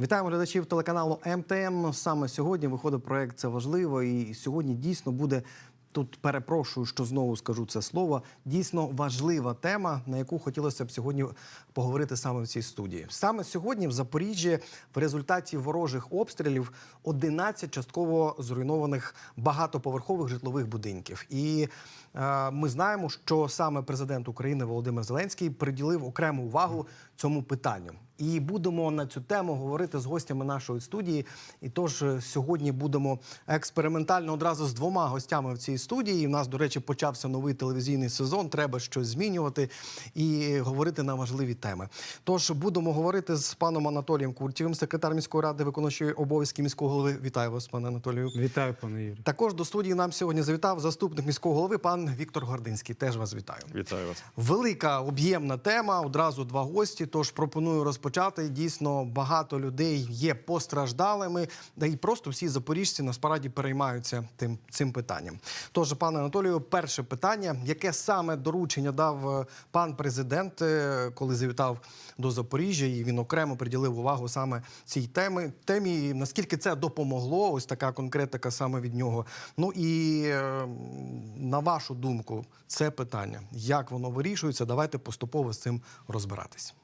Вітаємо глядачів телеканалу МТМ. Саме сьогодні виходить проект Це важливо. І сьогодні дійсно буде тут. Перепрошую, що знову скажу це слово. Дійсно важлива тема, на яку хотілося б сьогодні поговорити саме в цій студії. Саме сьогодні в Запоріжжі в результаті ворожих обстрілів 11 частково зруйнованих багатоповерхових житлових будинків. І ми знаємо, що саме президент України Володимир Зеленський приділив окрему увагу цьому питанню. І будемо на цю тему говорити з гостями нашої студії. І тож е, сьогодні будемо експериментально одразу з двома гостями в цій студії. І в нас, до речі, почався новий телевізійний сезон. Треба щось змінювати і говорити на важливі теми. Тож будемо говорити з паном Анатолієм Куртєвим, секретар міської ради, виконуючий обов'язки міського голови. Вітаю вас, пане Анатолію. Вітаю, пане Юрію. Також до студії нам сьогодні завітав заступник міського голови, пан Віктор Гординський. Теж вас вітаю. Вітаю вас. Велика об'ємна тема. Одразу два гості. Тож пропоную розпочати. Дійсно, багато людей є постраждалими, да і просто всі запоріжці насправді переймаються тим цим питанням. Тож, пане Анатолію, перше питання: яке саме доручення дав е, пан президент, е, коли завітав до Запоріжжя, і він окремо приділив увагу саме цій темі. Темі і наскільки це допомогло? Ось така конкретика саме від нього. Ну і е, на вашу думку, це питання, як воно вирішується? Давайте поступово з цим розбиратись.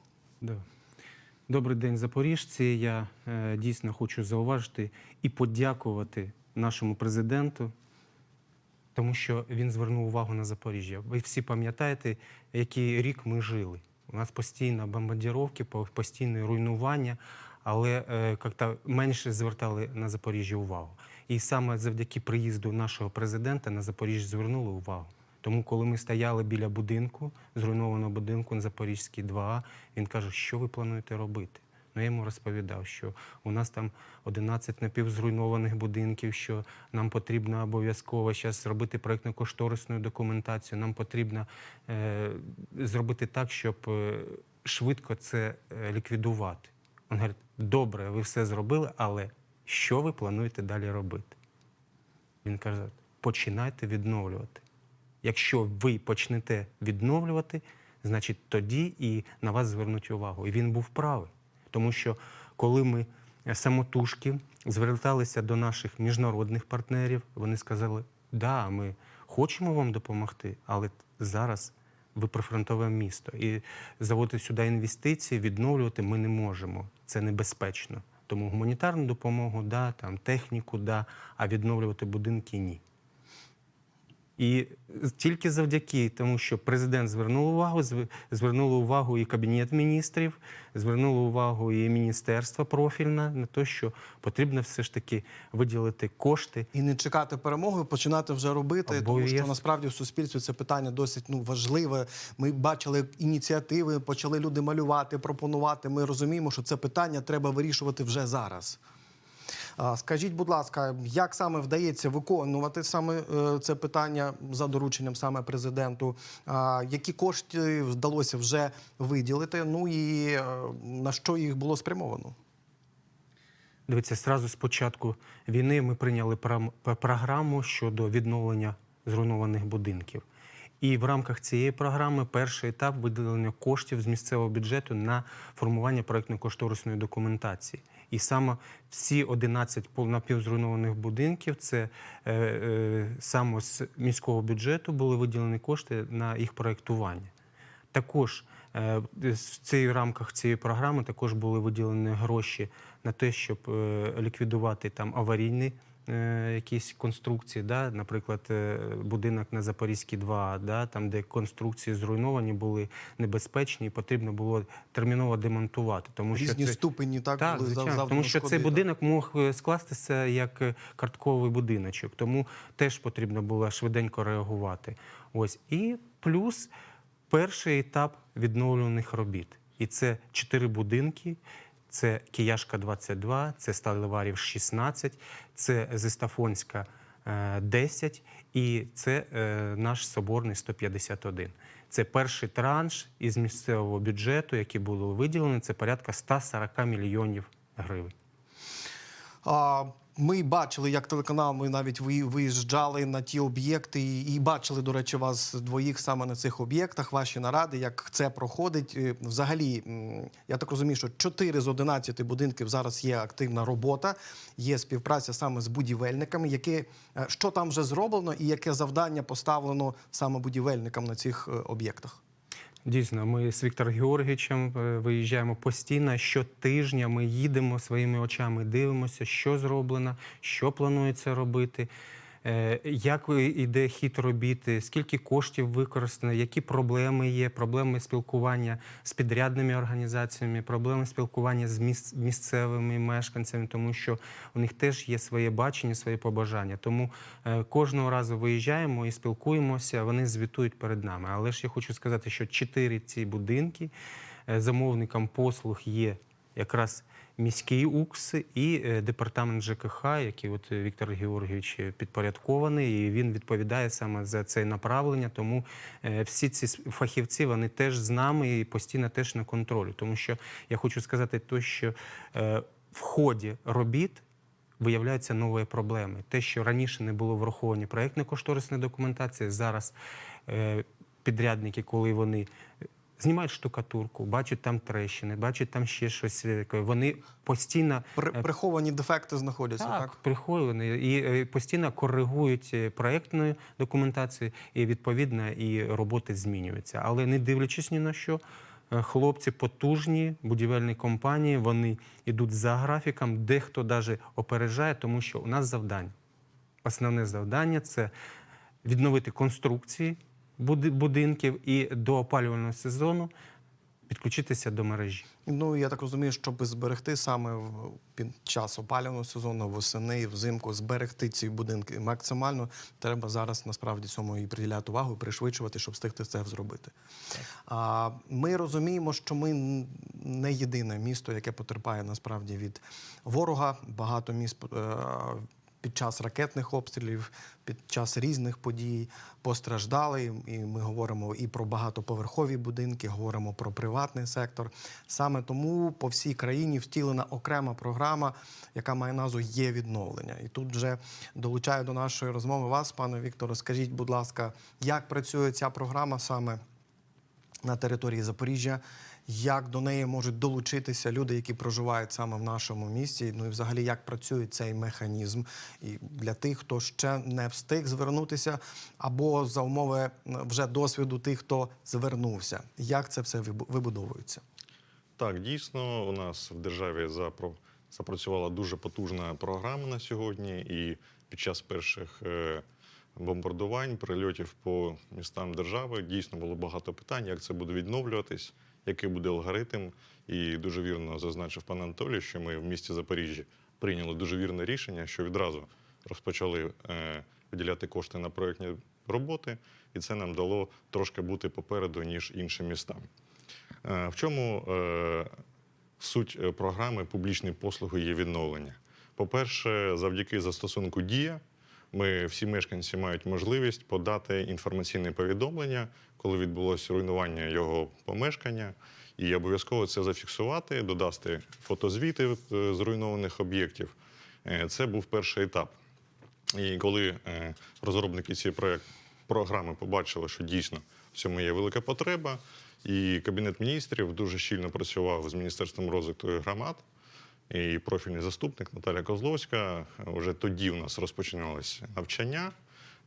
Добрий день, запоріжці. Я е, дійсно хочу зауважити і подякувати нашому президенту, тому що він звернув увагу на Запоріжжя. Ви всі пам'ятаєте, який рік ми жили. У нас постійно бомбардировки, по- постійне руйнування, але е, менше звертали на Запоріжжя увагу. І саме завдяки приїзду нашого президента на Запоріжжя звернули увагу. Тому, коли ми стояли біля будинку, зруйнованого будинку на Запорізькій 2А, він каже, що ви плануєте робити? Ну, я йому розповідав, що у нас там 11 напівзруйнованих будинків, що нам потрібно обов'язково зараз зробити проєктно-кошторисну документацію. Нам потрібно е, зробити так, щоб е, швидко це е, ліквідувати. Він говорить, добре, ви все зробили, але що ви плануєте далі робити? Він каже, починайте відновлювати. Якщо ви почнете відновлювати, значить тоді і на вас звернуть увагу. І він був правий. Тому що коли ми е, самотужки зверталися до наших міжнародних партнерів, вони сказали, да, ми хочемо вам допомогти, але зараз ви прифронтове місто. І заводити сюди інвестиції, відновлювати ми не можемо. Це небезпечно. Тому гуманітарну допомогу, да, там, техніку, да, а відновлювати будинки ні. І тільки завдяки тому, що президент звернув увагу, зв- звернули увагу і Кабінет міністрів, звернули увагу і міністерство профільне на те, що потрібно все ж таки виділити кошти. І не чекати перемоги, починати вже робити, тому що насправді в суспільстві це питання досить ну важливе. Ми бачили ініціативи, почали люди малювати, пропонувати. Ми розуміємо, що це питання треба вирішувати вже зараз. Скажіть, будь ласка, як саме вдається виконувати саме е, це питання за дорученням саме президенту? Які кошти вдалося вже виділити? Ну і е, на що їх було спрямовано? Дивіться, зразу з початку війни ми прийняли програму щодо відновлення зруйнованих будинків. І в рамках цієї програми перший етап виділення коштів з місцевого бюджету на формування проєктно-кошторисної документації. І саме всі 11 пол- напівзруйнованих будинків це е, е, саме з міського бюджету були виділені кошти на їх проєктування. Також е, в цій рамках цієї програми також були виділені гроші на те, щоб е, ліквідувати там аварійні е, якісь конструкції, да? наприклад, е, будинок на Запорізькій 2, да? там, де конструкції зруйновані, були небезпечні, і потрібно було терміново демонтувати. Тому Різні що це... ступені так, Так, були звичайно, тому що шкоди, цей так? будинок мог е, скластися як е, картковий будиночок, тому теж потрібно було швиденько реагувати. Ось і плюс перший етап відновлюваних робіт. І це чотири будинки. Це Кияшка 22, це Сталеварів 16, це Зистафонська е, 10 і це е, наш Соборний 151. Це перший транш із місцевого бюджету, який було виділено, це порядка 140 мільйонів гривень. А, Ми бачили, як телеканал, ми навіть ви- виїжджали на ті об'єкти і, бачили, до речі, вас двоїх саме на цих об'єктах, ваші наради, як це проходить. Е, Взагалі, я так розумію, що 4 з 11 будинків зараз є активна робота, є співпраця саме з будівельниками. Яке, е, що там вже зроблено і яке завдання поставлено саме будівельникам на цих е, об'єктах? Дійсно, ми з Віктором Георгійовичем е, виїжджаємо постійно. Щотижня ми їдемо своїми очами, дивимося, що зроблено, що планується робити, як йде хід робіти, скільки коштів використано, які проблеми є, проблеми спілкування з підрядними організаціями, проблеми спілкування з міс- місцевими мешканцями, тому що у них теж є своє бачення, свої побажання. Тому е, кожного разу виїжджаємо і спілкуємося. Вони звітують перед нами. Але ж я хочу сказати, що чотири ці будинки е, замовником послуг є якраз міський УКС і е, департамент ЖКХ, який от е, Віктор Георгійович е, підпорядкований, і він відповідає саме за це направлення. Тому всі ці фахівці вони теж з нами і постійно теж на контролі. Тому що я хочу сказати, то, що в ході робіт виявляються нові проблеми. Те, що раніше не було враховані проєктно-кошторисної документації, зараз підрядники, коли вони знімають штукатурку, бачать там трещини, бачать там ще щось, е, вони постійно При, приховані дефекти знаходяться, так? так, приходять і е, постійно коригують е, проєктну документацію, і відповідно і роботи змінюються. Але не дивлячись ні на що, е, хлопці потужні, будівельні компанії, вони йдуть за графіком, дехто навіть опережає, тому що у нас завдання. Основне завдання це відновити конструкції будинків і до опалювального сезону підключитися до мережі. Ну я так розумію, щоб зберегти саме під час опалювального сезону, восени, взимку, зберегти ці будинки максимально. Треба зараз насправді цьому і приділяти увагу, і пришвидшувати, щоб встигти це зробити. А, ми розуміємо, що ми не єдине місто, яке потерпає насправді від ворога. Багато міст. Під час ракетних обстрілів, під час різних подій постраждали. І ми говоримо і про багатоповерхові будинки, говоримо про приватний сектор. Саме тому по всій країні втілена окрема програма, яка має назву Є відновлення. І тут вже долучаю до нашої розмови вас, пане Вікторе. Скажіть, будь ласка, як працює ця програма саме на території Запоріжжя? Як до неї можуть долучитися люди, які проживають саме в нашому місті? Ну і взагалі як працює цей механізм? І для тих, хто ще не встиг звернутися, або за умови вже досвіду тих, хто звернувся. Як це все вибу- вибудовується? Так, дійсно, у нас в державі запрацювала дуже потужна програма на сьогодні, і під час перших е, бомбардувань, прильотів по містам держави дійсно було багато питань, як це буде відновлюватись, який буде алгоритм. І дуже вірно зазначив пан Анатолій, що ми в місті Запоріжжя прийняли дуже вірне рішення, що відразу розпочали е, виділяти кошти на проєктні роботи, і це нам дало трошки бути попереду, ніж інші міста. Е, В чому е, суть програми публічні послуги є відновлення? По-перше, завдяки застосунку Дія ми всі мешканці мають можливість подати інформаційне повідомлення, коли відбулося руйнування його помешкання, і обов'язково це зафіксувати, додати фотозвіти е, зруйнованих об'єктів. Е, Це був перший етап. І коли е, розробники цієї програми побачили, що дійсно в цьому є велика потреба, і Кабінет міністрів дуже щільно працював з Міністерством розвитку громад, і профільний заступник Наталя Козловська. Вже тоді у нас розпочиналися навчання.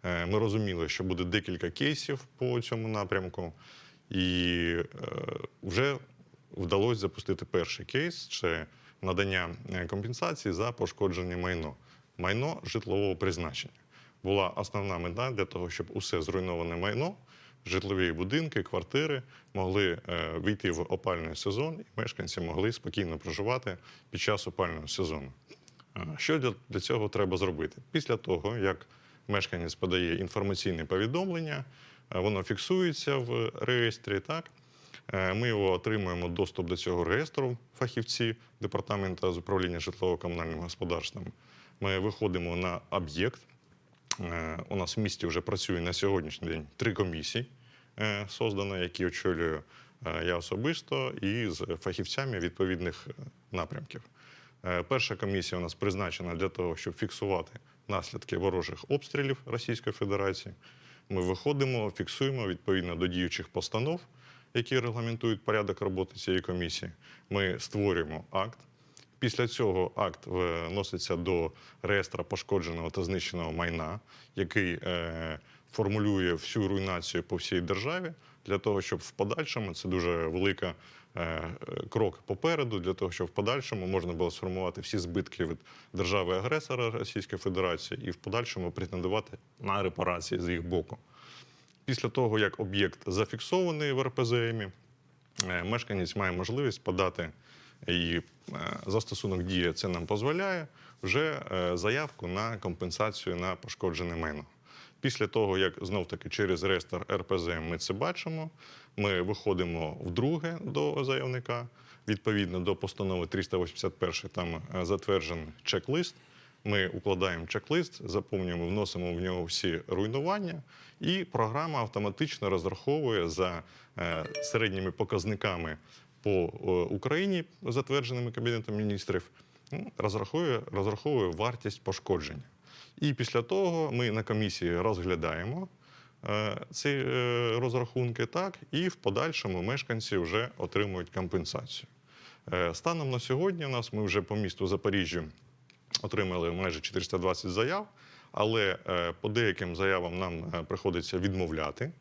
Е, Ми розуміли, що буде декілька кейсів по цьому напрямку, і е, вже вдалося запустити перший кейс це надання е, компенсації за пошкоджене майно. Майно житлового призначення була основна мета для того, щоб усе зруйноване майно, житлові будинки, квартири могли е, війти в опальний сезон, і мешканці могли спокійно проживати під час опального сезону. Що для, цього треба зробити? Після того, як мешканець подає інформаційне повідомлення, е, воно фіксується в реєстрі, так? Е, Ми його отримуємо доступ до цього реєстру фахівці департаменту з управління житлово-комунальним господарством. Ми виходимо на об'єкт. Е, У нас в місті вже працює на сьогоднішній день три комісії, е, создано, які очолюю е, я особисто і з фахівцями відповідних напрямків. Перша комісія у нас призначена для того, щоб фіксувати наслідки ворожих обстрілів Російської Федерації. Ми виходимо, фіксуємо відповідно до діючих постанов, які регламентують порядок роботи цієї комісії. Ми створюємо акт. Після цього акт вноситься до реєстра пошкодженого та знищеного майна, який е, формулює всю руйнацію по всій державі, для того, щоб в подальшому це дуже велика е, е, крок попереду, для того, щоб в подальшому можна було сформувати всі збитки від держави-агресора Російської Федерації і в подальшому претендувати на репарації з їх боку. Після того, як об'єкт зафіксований в РПЗМі, е, мешканець має можливість подати і е, застосунок дія це нам дозволяє вже е, заявку на компенсацію на пошкоджене майно. Після того, як знов-таки через реєстр РПЗМ ми це бачимо, ми виходимо вдруге до заявника. Відповідно до постанови 381 там е, затверджений чек-лист. Ми укладаємо чек-лист, заповнюємо, вносимо в нього всі руйнування, і програма автоматично розраховує за середніми показниками по е, Україні, затвердженими Кабінетом міністрів, ну, розраховує, розраховує вартість пошкодження. І після того ми на комісії розглядаємо е, ці е, розрахунки, так, і в подальшому мешканці вже отримують компенсацію. Станом на сьогодні у нас ми вже по місту Запоріжжя отримали майже 420 заяв, але по деяким заявам нам приходиться відмовляти,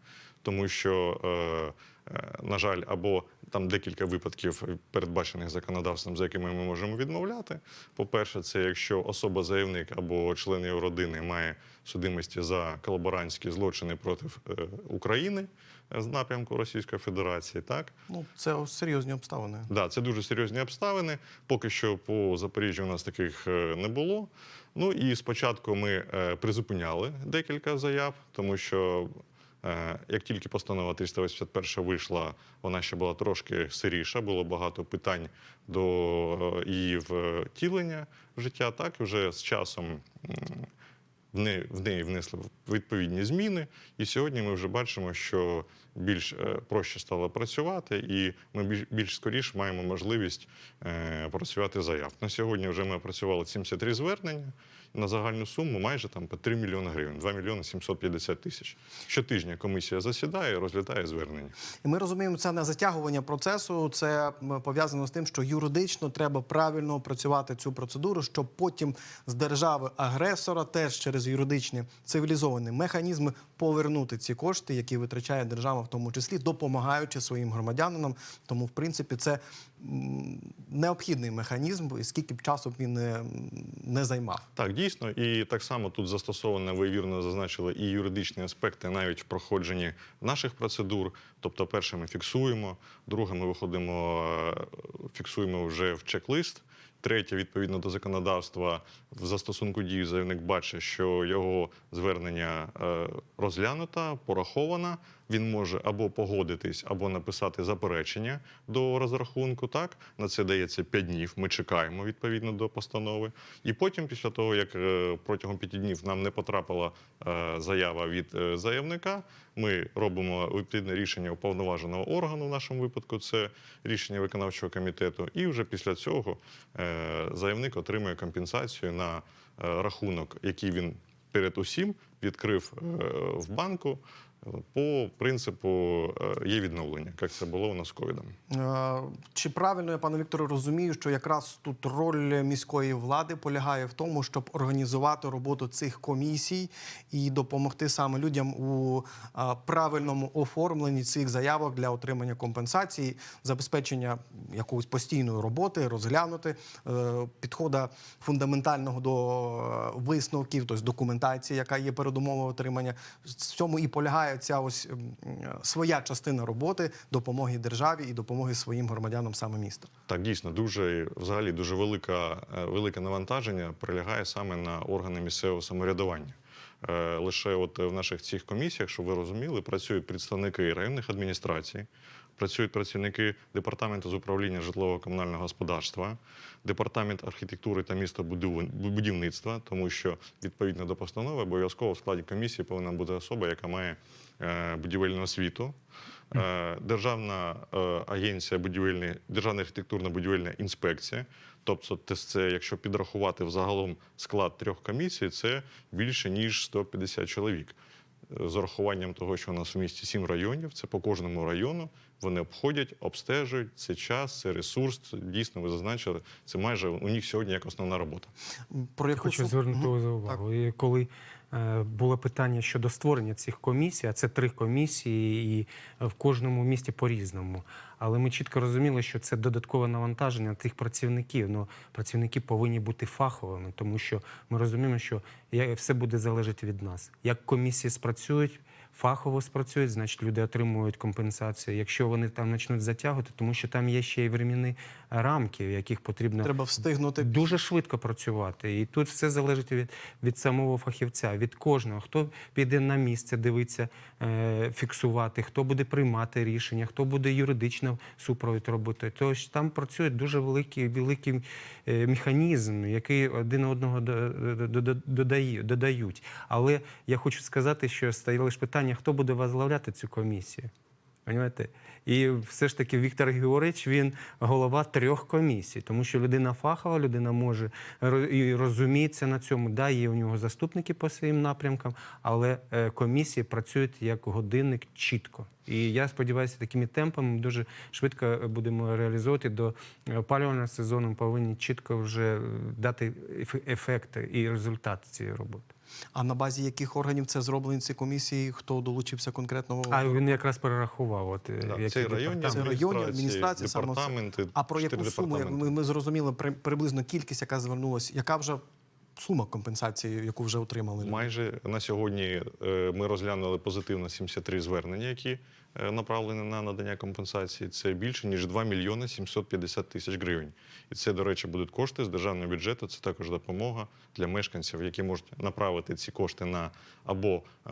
тому що, на жаль, або там декілька випадків передбачених законодавством, за якими ми можемо відмовляти. По-перше, це якщо особа-заявник або член його родини має судимості за колаборантські злочини проти е, України е, з напрямку Російської Федерації, так Ну, це серйозні обставини. Да, це дуже серйозні обставини. Поки що по Запоріжжю у нас таких е, не було. Ну і спочатку ми е, призупиняли декілька заяв, тому що е, як тільки постанова 381 вийшла, вона ще була трошки сиріша, було багато питань до е, її втілення в життя. Так і вже з часом. в неї внесли відповідні зміни, і сьогодні ми вже бачимо, що більш е, проще стало працювати, і ми більш, більш скоріше маємо можливість е, працювати заяв. На сьогодні вже ми опрацювали 73 звернення на загальну суму майже там по 3 мільйони гривень, 2 мільйони 750 тисяч. Щотижня комісія засідає розглядає звернення. І ми розуміємо, це не затягування процесу, це пов'язано з тим, що юридично треба правильно опрацювати цю процедуру, щоб потім з держави агресора теж через юридичні цивілізовані механізми повернути ці кошти, які витрачає держава, в тому числі допомагаючи своїм громадянам. Тому, в принципі, це необхідний механізм, і скільки б часу б він не, не займав. Так, дійсно, і так само тут застосовано, ви вірно зазначили, і юридичні аспекти навіть в проходженні наших процедур. Тобто, перше, ми фіксуємо, друге, ми виходимо, е, фіксуємо вже в чек-лист. Третє, відповідно до законодавства, в застосунку дії заявник бачить, що його звернення е, розглянуто, пораховано. Він може або погодитись, або написати заперечення до розрахунку. Так на це дається 5 днів. Ми чекаємо відповідно до постанови. І потім, після того як е, протягом 5 днів нам не потрапила е, заява від е, заявника, ми робимо відповідне рішення уповноваженого органу. В нашому випадку це рішення виконавчого комітету. І вже після цього заявник отримує компенсацію на рахунок, який він перед усім відкрив в банку. По принципу е, є відновлення, як це було у нас з ковідом. Е, Чи правильно я, пане Вікторе, розумію, що якраз тут роль міської влади полягає в тому, щоб організувати роботу цих комісій і допомогти саме людям у е, правильному оформленні цих заявок для отримання компенсації, забезпечення якоїсь постійної роботи, розглянути підхода фундаментального до висновків, тобто документації, яка є передумовою отримання. В цьому і полягає ця ось е, своя частина роботи допомоги державі і допомоги своїм громадянам саме міста. Так, дійсно, дуже взагалі дуже велика, е, велике навантаження прилягає саме на органи місцевого самоврядування. Е, Лише от в наших цих комісіях, щоб ви розуміли, працюють представники районних адміністрацій, працюють працівники департаменту з управління житлово-комунального господарства, департамент архітектури та містобудівництва, тому що відповідно до постанови обов'язково в складі комісії повинна бути особа, яка має е, будівельну освіту. е, Державна е, агенція будівельної, Державна архітектурно-будівельна інспекція. Тобто, це, якщо підрахувати взагалом склад трьох комісій, це більше ніж 150 чоловік. З урахуванням того, що у нас у місті сім районів, це по кожному району вони обходять, обстежують. Це час, це ресурс. Це, дійсно, ви зазначили, це майже у них сьогодні як основна робота. Про Я хочу звернути за увагу. так. коли було питання щодо створення цих комісій, а це три комісії, і в кожному місті по-різному. Але ми чітко розуміли, що це додаткове навантаження тих працівників. Ну, працівники повинні бути фаховими, тому що ми розуміємо, що все буде залежати від нас. Як комісії спрацюють, фахово спрацюють, значить люди отримують компенсацію. Якщо вони там почнуть затягувати, тому що там є ще й временні рамки, в яких потрібно Треба встигнути. дуже швидко працювати. І тут все залежить від, від самого фахівця, від кожного. Хто піде на місце, дивиться, е, фіксувати, хто буде приймати рішення, хто буде юридично супровід робити. Тож там працює дуже великий, великий е, механізм, який один одного додають. Але я хочу сказати, що стає лише питання, хто буде возглавляти цю комісію. Понимаєте? І все ж таки Віктор Григорович, він голова трьох комісій, тому що людина фахова, людина може і розуміється на цьому. Да, є у нього заступники по своїм напрямкам, але е, комісії працюють як годинник чітко. І я сподіваюся, такими темпами ми дуже швидко будемо реалізовувати до опалювального сезону. Ми повинні чітко вже е, дати еф- ефекти і результат цієї роботи. А на базі яких органів це зроблені ці комісії? Хто долучився конкретно? А він якраз перерахував. От, е, Да, які це районні. Це районні адміністрації, саме це. департаменти. А про яку суму як ми, ми зрозуміли при, приблизно кількість, яка звернулася, яка вже сума компенсації, яку вже отримали? Майже на сьогодні е, ми розглянули позитивно 73 звернення, які направлені на надання компенсації. Це більше ніж 2 мільйони 750 тисяч гривень. І це, до речі, будуть кошти з державного бюджету. Це також допомога для мешканців, які можуть направити ці кошти на або е,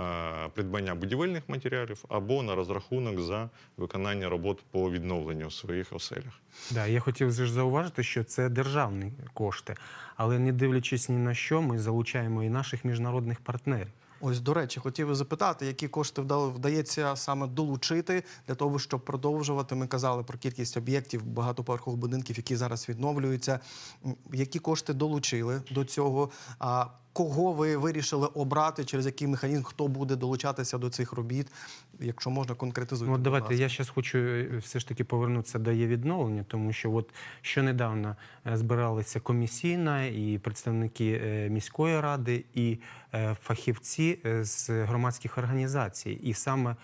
придбання будівельних матеріалів, або на розрахунок за виконання робот по відновленню в своїх оселях. Да, я хотів зауважити, що це державні кошти, але не дивлячись ні на що, ми залучаємо і наших міжнародних партнерів. Ось, до речі, хотів би запитати, які кошти вдається саме долучити для того, щоб продовжувати. Ми казали про кількість об'єктів багатоповерхових будинків, які зараз відновлюються. Які кошти долучили до цього? А кого ви вирішили обрати, через який механізм, хто буде долучатися до цих робіт? Якщо можна конкретизуйте. Ну, от давайте я зараз хочу е, все ж таки повернутися до її відновлення, тому що от щонедавно е, збиралися комісійна і представники е, міської ради, і фахівці з громадських організацій. І саме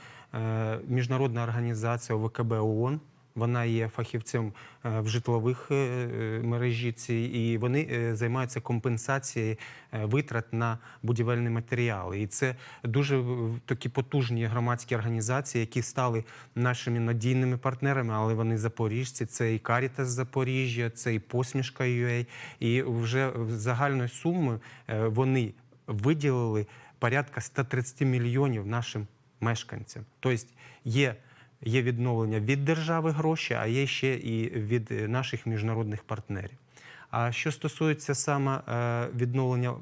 міжнародна організація ОВКБ ООН. Вона є фахівцем е, в житлових е, е, мережі ці, і вони займаються компенсацією витрат на будівельні матеріали. І це дуже такі потужні громадські організації, які стали нашими надійними партнерами, але вони запоріжці. Це і Карітас Запоріжжя, це і посмішка UA. І вже загальної суми вони виділили порядка 130 мільйонів нашим мешканцям. Тобто є. Є відновлення від держави гроші, а є ще і від е, наших міжнародних партнерів. А що стосується саме е, відновлення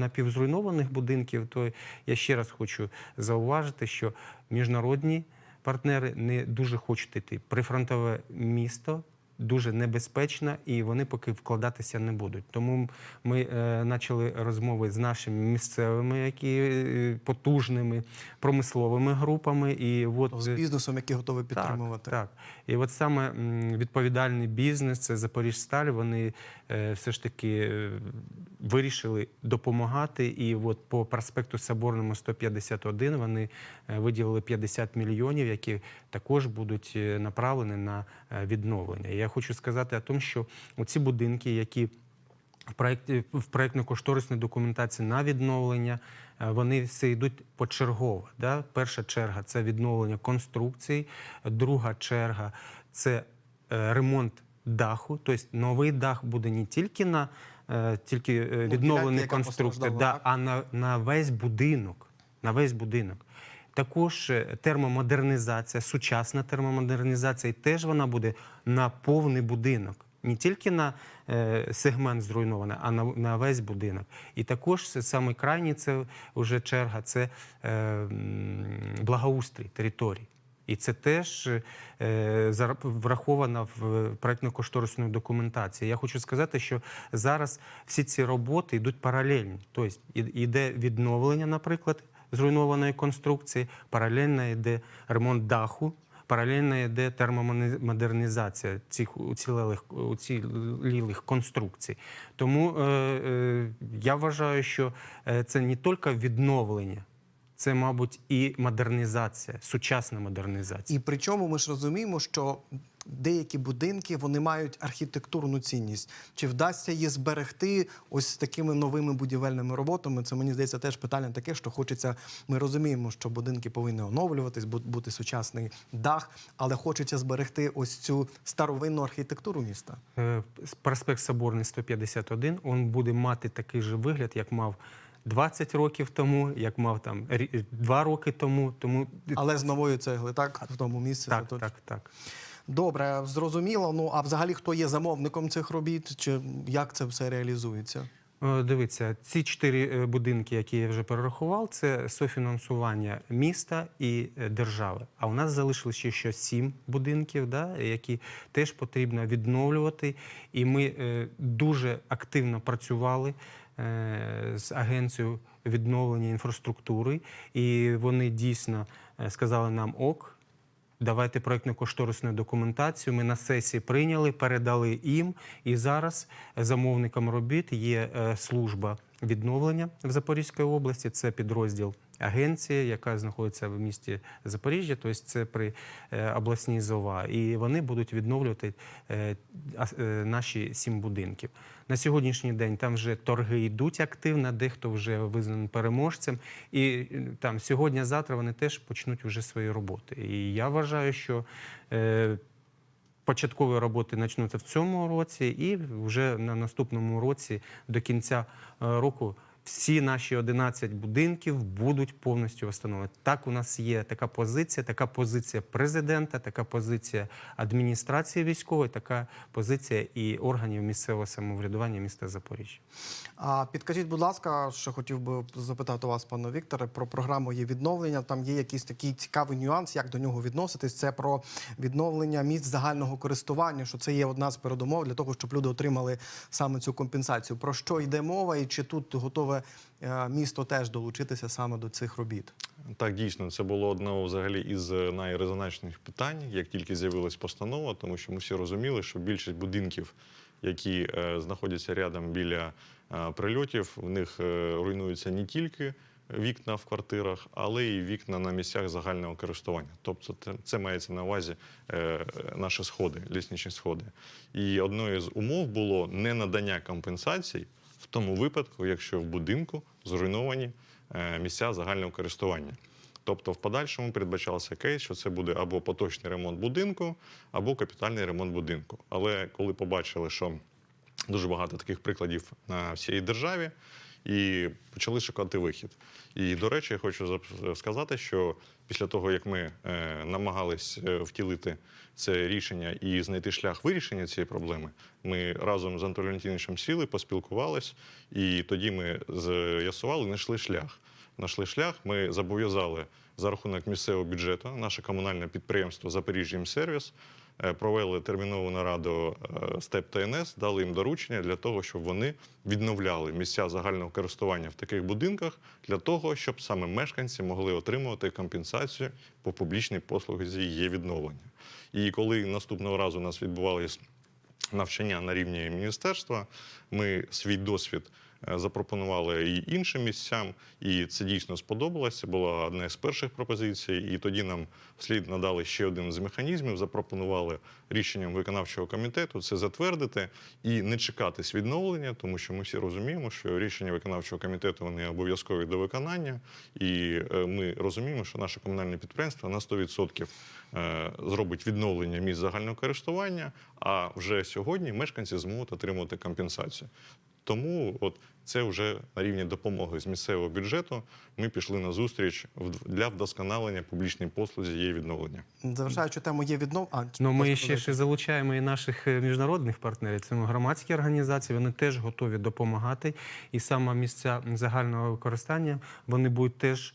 напівзруйнованих будинків, то я ще раз хочу зауважити, що міжнародні партнери не дуже хочуть йти. Прифронтове місто дуже небезпечно, і вони поки вкладатися не будуть. Тому ми е, почали розмови з нашими місцевими, які е, потужними промисловими групами. І от з е, бізнесом, який готовий підтримувати. так, так. І от саме відповідальний бізнес, це Запоріжсталь, вони е, все ж таки е, вирішили допомагати. І от по проспекту Соборному 151 вони е, виділили 50 мільйонів, які також будуть е, направлені на е, відновлення. Я хочу сказати о тому, що оці будинки, які в проєкті в проєктно-кошторисній документації на відновлення. е, Вони все йдуть почергово. Да? Перша черга це відновлення конструкцій, друга черга це е, ремонт даху. Тобто новий дах буде не тільки на е, тільки яка конструкції, постраждала, да, а на, на весь будинок. На весь будинок. Також е, термомодернізація, сучасна термомодернізація, і теж вона буде на повний будинок. Не тільки на е, сегмент зруйнований, а на, на весь будинок. І також саме крайній це вже черга це е, благоустрій територій. І це теж е, враховано в проєктно-кошторисній документації. Я хочу сказати, що зараз всі ці роботи йдуть паралельно. Тобто йде відновлення, наприклад, зруйнованої конструкції, паралельно йде ремонт даху. Паралельно йде термомодернізація цих уцілелих, уцілілих конструкцій. Тому е, е, я вважаю, що е, це не тільки відновлення, це, мабуть, і модернізація, сучасна модернізація. І причому ми ж розуміємо, що деякі будинки вони мають архітектурну цінність. Чи вдасться її зберегти ось з такими новими будівельними роботами? Це мені здається теж питання таке, що хочеться. Ми розуміємо, що будинки повинні оновлюватись, бу- бути сучасний дах, але хочеться зберегти ось цю старовинну архітектуру міста. Е, Проспект Соборний 151, він буде мати такий же вигляд, як мав 20 років тому, як мав там 2 роки тому. Тому Але з нової цегли, так в тому місці. так, так, так. Добре, зрозуміло. Ну а взагалі хто є замовником цих робіт? Чи як це все реалізується? Е, Дивіться, ці чотири е, будинки, які я вже перерахував, це софінансування міста і е, держави. А у нас залишилося ще ще сім будинків, да, які теж потрібно відновлювати. І ми дуже активно працювали з агенцією відновлення інфраструктури, і вони дійсно сказали нам ок. Давайте проєктно-кошторисну документацію. Ми на сесії прийняли, передали їм. І зараз замовником робіт є е, служба відновлення в Запорізькій області. Це підрозділ агенції, яка знаходиться в місті Запоріжжя, тобто це при е, обласній ЗОВА. І вони будуть відновлювати е, е, наші сім будинків. На сьогоднішній день там вже торги йдуть активно, дехто вже визнаний переможцем. І там сьогодні-завтра вони теж почнуть вже свої роботи. І я вважаю, що початкові роботи почнуться в цьому році, і вже на наступному році до кінця року. Всі наші 11 будинків будуть повністю встановлені. Так, у нас є така позиція, така позиція президента, така позиція адміністрації військової, така позиція і органів місцевого самоврядування міста Запоріжжя. А підкажіть, будь ласка, що хотів би запитати вас, пане Вікторе, про програму є відновлення. Там є якийсь такий цікавий нюанс, як до нього відноситись. Це про відновлення місць загального користування. Що це є одна з передумов для того, щоб люди отримали саме цю компенсацію. Про що йде мова, і чи тут готове е, місто теж долучитися саме до цих робіт? Так, дійсно, це було одне взагалі із найрезонансних питань, як тільки з'явилась постанова, тому що ми всі розуміли, що більшість будинків, які е, знаходяться рядом біля е, прильотів, в них руйнуються не тільки вікна в квартирах, але й вікна на місцях загального користування. Тобто, це мається на увазі е, наші сходи, лісничні сходи. І одною з умов було не надання компенсацій в тому випадку, якщо в будинку зруйновані е, місця загального користування. Тобто, в подальшому передбачався кейс, що це буде або поточний ремонт будинку, або капітальний ремонт будинку. Але коли побачили, що дуже багато таких прикладів на всій державі, і почали шукати вихід. І, до речі, я хочу сказати, що після того, як ми е, намагались е, втілити це рішення і знайти шлях вирішення цієї проблеми, ми разом з Анатолієм Леонтійовичем сіли, поспілкувались, і тоді ми з'ясували, знайшли шлях. Знайшли шлях, ми зобов'язали за рахунок місцевого бюджету наше комунальне підприємство Запоріжжямсервіс е, провели термінову нараду е, СТЕП ТНС, дали їм доручення для того, щоб вони відновляли місця загального користування в таких будинках для того, щоб саме мешканці могли отримувати компенсацію по публічній послузі її відновлення. І коли наступного разу у нас відбувалися навчання на рівні міністерства, ми свій досвід е, запропонували і іншим місцям, і це дійсно сподобалося. Була одна з перших пропозицій. І тоді нам вслід надали ще один з механізмів, запропонували рішенням виконавчого комітету це затвердити і не чекатись відновлення, тому що ми всі розуміємо, що рішення виконавчого комітету вони обов'язкові до виконання, і е, ми розуміємо, що наше комунальне підприємство на 100% е, зробить відновлення місць загального користування. А вже сьогодні мешканці зможуть отримувати компенсацію. Тому от це вже на рівні допомоги з місцевого бюджету. Ми пішли на зустріч в- для вдосконалення публічної послуги її відновлення. Завершаючи тему, є відновлення. Ну, ми ще ж залучаємо і наших е, міжнародних партнерів. Це громадські організації. Вони теж готові допомагати. І саме місця загального використання вони будуть теж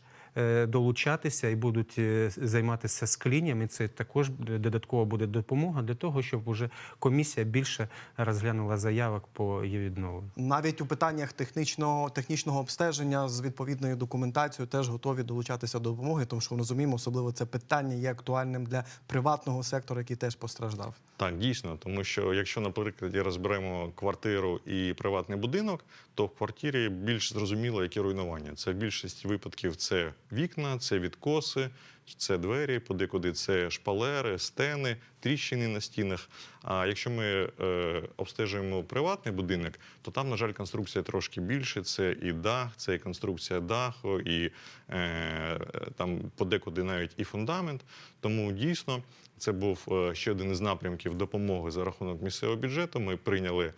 долучатися і будуть е, займатися склінням. І це також додатково буде допомога для того, щоб уже комісія більше розглянула заявок по її відновленню. Навіть у питаннях технічного технічного обстеження з відповідною документацією теж готові долучатися до допомоги, тому що розуміємо, особливо це питання є актуальним для приватного сектору, який теж постраждав. Так, дійсно, тому що якщо, наприклад, розберемо квартиру і приватний будинок, то в квартирі більш зрозуміло, які руйнування. Це в більшості випадків це вікна, це відкоси, це двері, подекуди це шпалери, стени, тріщини на стінах. А якщо ми е, обстежуємо приватний будинок, то там, на жаль, конструкція трошки більше. Це і дах, це і конструкція даху, і е, там подекуди навіть і фундамент. Тому дійсно це був е, ще один із напрямків допомоги за рахунок місцевого бюджету. Ми прийняли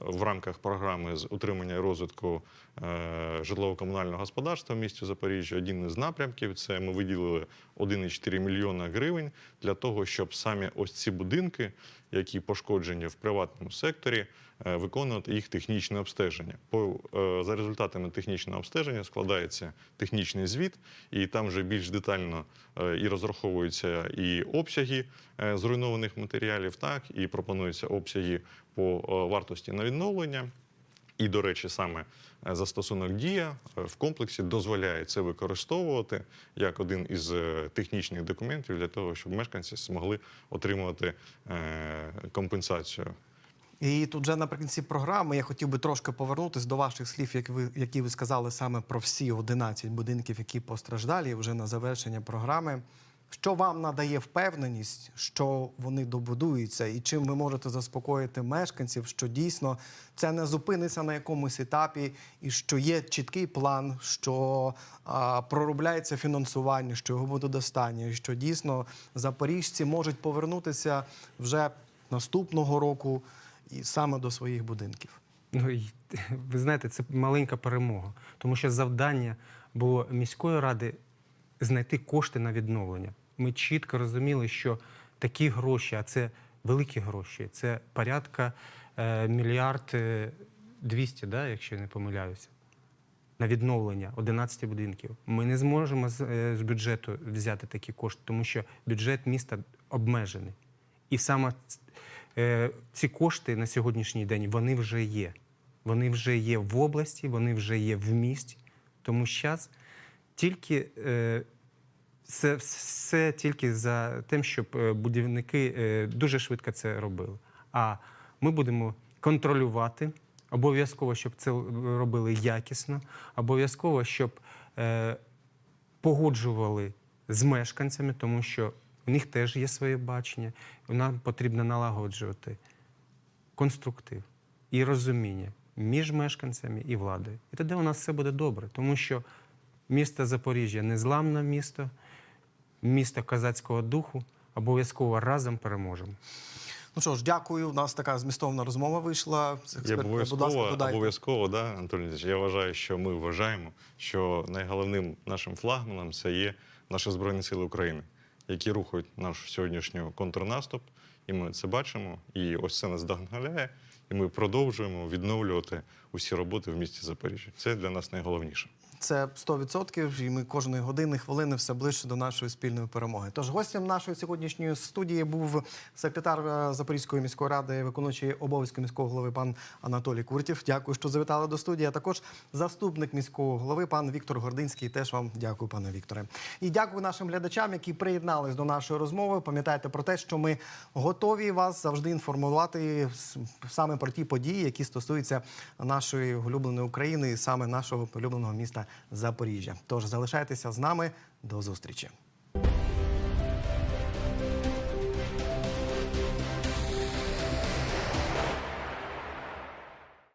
в рамках програми з утримання і розвитку е, житлово-комунального господарства в місті Запоріжжя. Один із напрямків це ми виділили 1,4 мільйона гривень для того, щоб самі ось ці будинки, які пошкоджені в приватному секторі, е, виконувати їх технічне обстеження. По е, за результатами технічного обстеження складається технічний звіт, і там вже більш детально е, і розраховуються і обсяги е, зруйнованих матеріалів, так і пропонуються обсяги по е, вартості на відновлення. І, до речі, саме е, застосунок дія е, в комплексі дозволяє це використовувати як один із е, технічних документів для того, щоб мешканці змогли отримувати е, компенсацію. І тут вже наприкінці програми я хотів би трошки повернутися до ваших слів, як ви, які ви сказали саме про всі 11 будинків, які постраждалі вже на завершення програми. Що вам надає впевненість, що вони добудуються, і чим ви можете заспокоїти мешканців, що дійсно це не зупиниться на якомусь етапі, і що є чіткий план, що а, проробляється фінансування, що його буде достатньо, і що дійсно запоріжці можуть повернутися вже наступного року і саме до своїх будинків. Ну, і, ви знаєте, це маленька перемога, тому що завдання було міської ради знайти кошти на відновлення. Ми чітко розуміли, що такі гроші, а це великі гроші, це порядка е, мільярд е, 200, да, якщо я не помиляюся, на відновлення 11 будинків. Ми не зможемо з, е, з бюджету взяти такі кошти, тому що бюджет міста обмежений. І саме е, ці кошти на сьогоднішній день вони вже є. Вони вже є в області, вони вже є в місті. Тому зараз тільки е, це все тільки за тим, щоб е, будівники е, дуже швидко це робили. А ми будемо контролювати. Обов'язково, щоб це робили якісно, обов'язково, щоб е, погоджували з мешканцями, тому що у них теж є своє бачення. і Нам потрібно налагоджувати конструктив і розуміння між мешканцями і владою. І тоді у нас все буде добре, тому що місто Запоріжжя незламне місто, місто козацького духу. Обов'язково разом переможемо. Ну що ж, дякую. У нас така змістовна розмова вийшла. Я обов'язково, обов'язково, да, Анатолій я вважаю, що ми вважаємо, що найголовним нашим флагманом це є наші Збройні Сили України, які рухають наш сьогоднішній контрнаступ. І ми це бачимо. І ось це нас вдохновляє. І ми продовжуємо відновлювати усі роботи в місті Запоріжжя. Це для нас найголовніше. Це 100%, і ми кожної години, хвилини все ближче до нашої спільної перемоги. Тож гостем нашої сьогоднішньої студії був секретар е, Запорізької міської ради, виконуючий обов'язки міського голови пан Анатолій Куртів. Дякую, що завітали до студії. А також заступник міського голови, пан Віктор Гординський. Теж вам дякую, пане Вікторе. І дякую нашим глядачам, які приєднались до нашої розмови. Пам'ятайте про те, що ми готові вас завжди інформувати саме про ті події, які стосуються нашої улюбленої України і саме нашого улюбленого міста Запоріжжя. Тож залишайтеся з нами. До зустрічі.